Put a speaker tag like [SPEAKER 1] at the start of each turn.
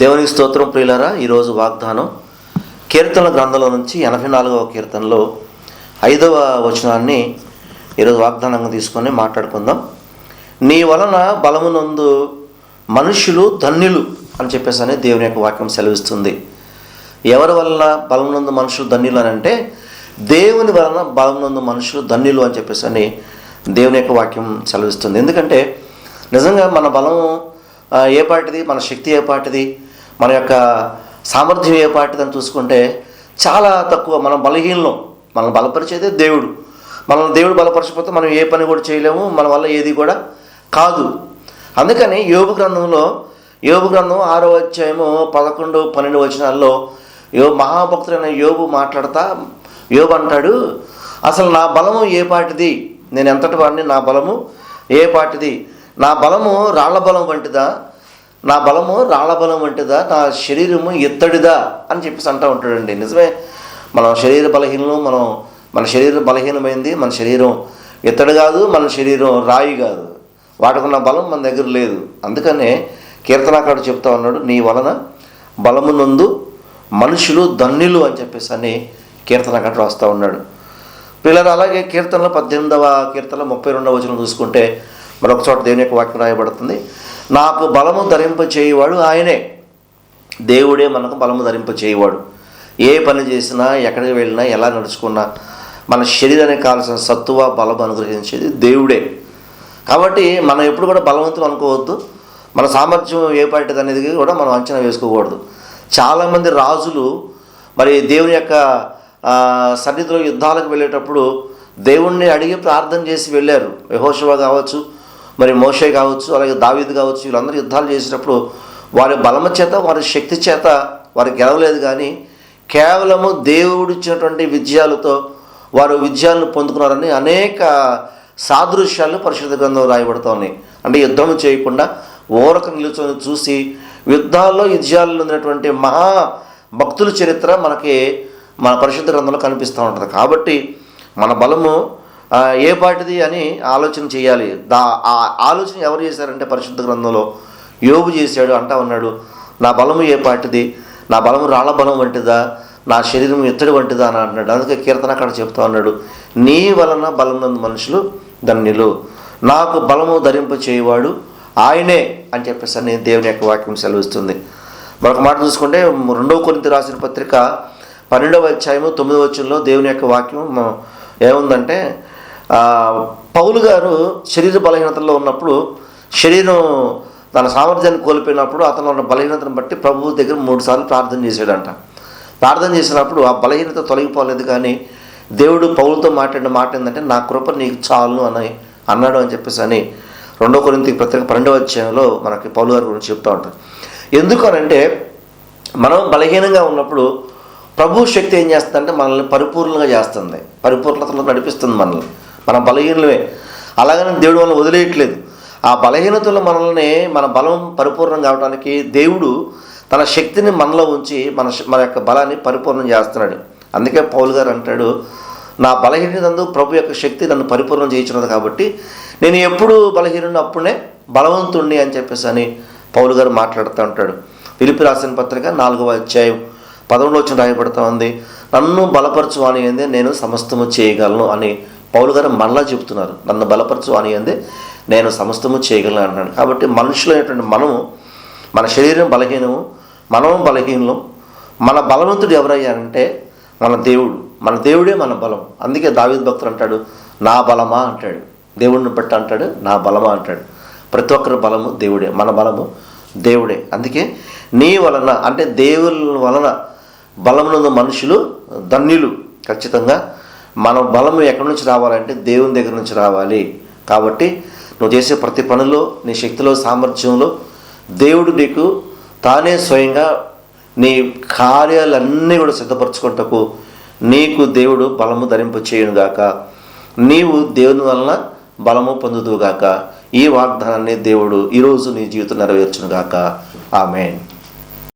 [SPEAKER 1] దేవునికి స్తోత్రం ప్రియులరా ఈరోజు వాగ్దానం కీర్తనల గ్రంథంలో నుంచి ఎనభై నాలుగవ కీర్తనలో ఐదవ వచనాన్ని ఈరోజు వాగ్దానంగా తీసుకొని మాట్లాడుకుందాం. నీ వలన బలమునందు మనుషులు ధన్యులు అని చెప్పేసి అని దేవుని యొక్క వాక్యం సెలవిస్తుంది. ఎవరి వలన బలమునందు మనుషులు ధన్యులు అని అంటే దేవుని వలన బలమునందు మనుషులు ధన్యులు అని చెప్పేసి అని దేవుని యొక్క వాక్యం సెలవిస్తుంది. ఎందుకంటే నిజంగా మన బలం ఏ పాటిది? మన శక్తి ఏ పాటిది? మన యొక్క సామర్థ్యం ఏ పాటిదని చూసుకుంటే చాలా తక్కువ మనం బలహీనం మనం బలపరిచేదే దేవుడు. మనం దేవుడు బలపరచకపోతే మనం ఏ పని కూడా చేయలేము మన వల్ల ఏది కూడా కాదు. అందుకని యోగు గ్రంథంలో యోగు గ్రంథం ఆరో అధ్యాయము పదకొండు పన్నెండు వచనాల్లో యో మహాభక్తుడైన యోగు మాట్లాడతా యోగు అంటాడు అసలు నా బలము ఏ పాటిది? నేను ఎంతటి వాడిని? నా బలము ఏ పాటిది? నా బలము రాళ్ళ బలం వంటిదా? నా బలము రాళ్ళ బలం వంటిదా నా శరీరము ఎత్తడిదా? అని చెప్పేసి అంటూ ఉంటాడండి. నిజమే. మన శరీర బలహీనం మనం మన శరీరం బలహీనమైంది మన శరీరం ఎత్తడి కాదు మన శరీరం రాయి కాదు. వాటికున్న బలం మన దగ్గర లేదు. అందుకనే కీర్తనాకారుడు చెప్తా ఉన్నాడు నీ వలన బలమునందు మనుషులు ధన్యులు అని చెప్పేసి అని కీర్తనాకారుడు రాస్తూ ఉన్నాడు. పిల్లలు అలాగే కీర్తనలో పద్దెనిమిదవ కీర్తన ముప్పై రెండవ వచనం చూసుకుంటే మరొక చోట దేవుని యొక్క వాక్యం రాయబడుతుంది. నాకు బలము ధరింప చేయవాడు ఆయనే. దేవుడే మనకు బలము ధరింప చేయవాడు ఏ పని చేసినా ఎక్కడికి వెళ్ళినా ఎలా నడుచుకున్నా మన శరీరానికి కావాల్సిన సత్తువ బలం అనుగ్రహించేది దేవుడే. కాబట్టి మనం ఎప్పుడు కూడా బలవంతం అనుకోవద్దు. మన సామర్థ్యం ఏ పాటిది అనేది కూడా మనం అంచనా వేసుకోకూడదు. చాలామంది రాజులు మరి దేవుని యొక్క సన్నిధిలో యుద్ధాలకు వెళ్ళేటప్పుడు దేవుణ్ణి అడిగి ప్రార్థన చేసి వెళ్ళారు. యహోశివ కావచ్చు మరి మోషే కావచ్చు అలాగే దావీద్ కావచ్చు వీళ్ళందరూ యుద్ధాలు చేసేటప్పుడు వారి బలమ చేత వారి శక్తి చేత వారు గెలవలేదు కానీ కేవలము దేవుడు ఇచ్చినటువంటి విజయాలతో వారు విజయాలను పొందుకున్నారని అనేక సాదృశ్యాలు పరిశుద్ధ గ్రంథం రాయబడుతూ ఉన్నాయి. అంటే యుద్ధం చేయకుండా ఓరక నిలుచొని చూసి యుద్ధాల్లో విజయాలు ఉన్నటువంటి మహా భక్తుల చరిత్ర మనకి మన పరిశుద్ధ గ్రంథంలో కనిపిస్తూ ఉంటుంది. కాబట్టి మన బలము ఏ పాటిది అని ఆలోచన చేయాలి. దా ఆ ఆలోచన ఎవరు చేశారంటే పరిశుద్ధ గ్రంథంలో యోగు చేశాడు అంటా ఉన్నాడు నా బలము ఏ పాటిది? నా బలము రాళ్ళ బలం వంటిదా? నా శరీరం ఎత్తడి వంటిదా? అని అంటున్నాడు. అందుకే కీర్తన అక్కడ చెప్తా ఉన్నాడు నీ వలన బలమునందు మనుషులు ధన్యులు. నాకు బలము ధరింప చేయవాడు ఆయనే అని చెప్పేసి అని దేవుని యొక్క వాక్యం సెలవిస్తుంది. మరొక మాట చూసుకుంటే రెండవ కొరింత రాసిన పత్రిక పన్నెండవ అధ్యాయము తొమ్మిదవ వచ్చంలో దేవుని యొక్క వాక్యం ఏముందంటే పౌలు గారు శరీర బలహీనతలో ఉన్నప్పుడు శరీరం తన సామర్థ్యాన్ని కోల్పోయినప్పుడు అతను ఉన్న బలహీనతను బట్టి ప్రభువు దగ్గర మూడు సార్లు ప్రార్థన చేశాడంట. ప్రార్థన చేసినప్పుడు ఆ బలహీనత తొలగిపోలేదు కానీ దేవుడు పౌలతో మాట్లాడిన మాట ఏంటంటే నా కృప నీకు చాలు అని అన్నాడు అని చెప్పేసి అని రెండో కొరింత పత్రిక పన్నెండవ అధ్యాయంలో మనకి పౌలు గారి గురించి చెప్తూ ఉంటారు. ఎందుకనంటే మనం బలహీనంగా ఉన్నప్పుడు ప్రభు శక్తి ఏం చేస్తుందంటే మనల్ని పరిపూర్ణంగా చేస్తుంది. పరిపూర్ణతలో నడిపిస్తుంది మనల్ని. మన బలహీనమే అలాగని దేవుడు మనల్ని వదిలేయట్లేదు. ఆ బలహీనతలో మనల్ని మన బలం పరిపూర్ణం కావడానికి దేవుడు తన శక్తిని మనలో ఉంచి మన శ- మన యొక్క బలాన్ని పరిపూర్ణం చేస్తున్నాడు. అందుకే పౌలు గారు అంటాడు నా బలహీనతందు ప్రభు యొక్క శక్తి నన్ను పరిపూర్ణం చేయించినది కాబట్టి నేను ఎప్పుడు బలహీనుడు అప్పుడే బలవంతుణ్ణి అని చెప్పేసి అని పౌలు గారు మాట్లాడుతూ ఉంటాడు. పిలిపి రాసిన పత్రిక నాలుగవ అధ్యాయం పదకొండు వచ్చిన రాయబడుతూ ఉంది. నన్ను బలపరచు అని ఏంది నేను సమస్తము చేయగలను అని పౌలు గారు మళ్ళా చెబుతున్నారు నన్ను బలపరచు అని అందే నేను సమస్తము చేయగలను అంటున్నాను కాబట్టి మనుషులైనటువంటి మనము మన శరీరం బలహీనము మనము బలహీనం మన బలవంతుడు ఎవరయ్యారంటే మన దేవుడు. మన దేవుడే మన బలం. అందుకే దావిద్ భక్తుడు అంటాడు నా బలమా అంటాడు. దేవుడిని బట్టి అంటాడు నా బలమా అంటాడు. ప్రతి ఒక్కరి బలము దేవుడే మన బలము దేవుడే. అందుకే నీ వలన అంటే దేవుని వలన బలమునందు మనుషులు ధన్యులు ఖచ్చితంగా. మన బలము ఎక్కడి నుంచి రావాలంటే దేవుని దగ్గర నుంచి రావాలి. కాబట్టి నువ్వు చేసే ప్రతి పనిలో నీ శక్తిలో సామర్థ్యంలో దేవుడు నీకు తానే స్వయంగా నీ కార్యాలన్నీ కూడా సిద్ధపరచుకుంటకు నీకు దేవుడు బలము ధరింప చేయునుగాక నీవు దేవుని వలన బలము పొందుదువుగాక ఈ వాగ్దానాన్ని దేవుడు ఈరోజు నీ జీవితం నెరవేర్చునుగాక ఆమెన్.